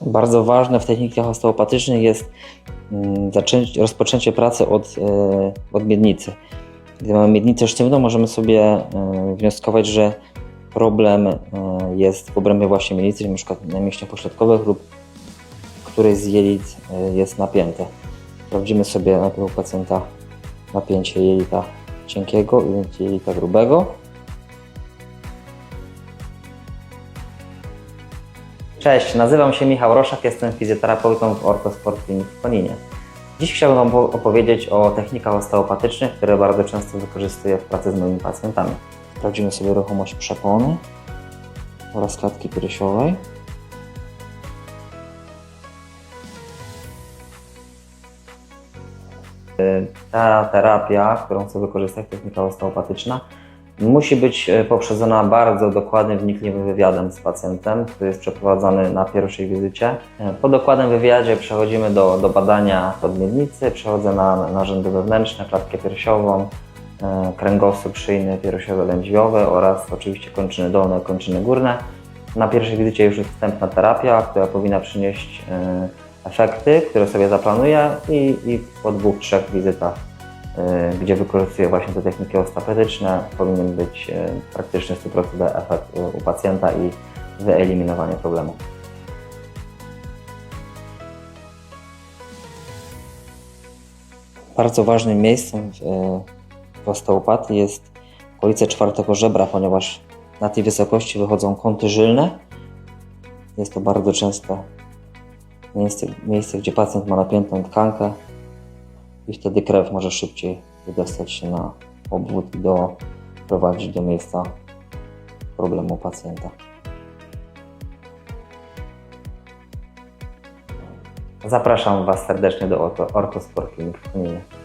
Bardzo ważne w technikach osteopatycznych jest mm, rozpoczęcie pracy od, e, od miednicy. Gdy mamy miednicę sztywną, możemy sobie e, wnioskować, że problem e, jest w obrębie właśnie miednicy, czyli na mięśniach pośladkowych lub któryś z jelit jest napięte. Sprawdzimy sobie najpierw u pacjenta napięcie jelita cienkiego i jelita grubego. Cześć, nazywam się Michał Roszak, jestem fizjoterapeutą w Ortosport Clinic w Koninie. Dziś chciałbym Wam opowiedzieć o technikach osteopatycznych, które bardzo często wykorzystuję w pracy z moimi pacjentami. Sprawdzimy sobie ruchomość przepony oraz klatki piersiowej. Ta terapia, którą chcę wykorzystać, technika osteopatyczna, musi być e, poprzedzona bardzo dokładnym, wnikliwym wywiadem z pacjentem, który jest przeprowadzany na pierwszej wizycie. E, Po dokładnym wywiadzie przechodzimy do, do badania podmiednicy, przechodzę na narządy wewnętrzne, klatkę piersiową, e, kręgosłup szyjny, piersiowy lędźwiowy oraz oczywiście kończyny dolne, kończyny górne. Na pierwszej wizycie już jest wstępna terapia, która powinna przynieść efekty, które sobie zaplanuję i, i po dwóch, trzech wizytach gdzie wykorzystuję właśnie te techniki osteopatyczne, powinien być y, praktyczny 100% efekt u pacjenta i wyeliminowanie problemu. Bardzo ważnym miejscem w, w osteopatii jest okolice czwartego żebra, ponieważ na tej wysokości wychodzą kąty żylne. Jest to bardzo często miejsce, miejsce gdzie pacjent ma napiętą tkankę, i wtedy krew może szybciej wydostać się na obwód i doprowadzić do miejsca problemu pacjenta. Zapraszam Was serdecznie do Orto- Ortosport Clinic w.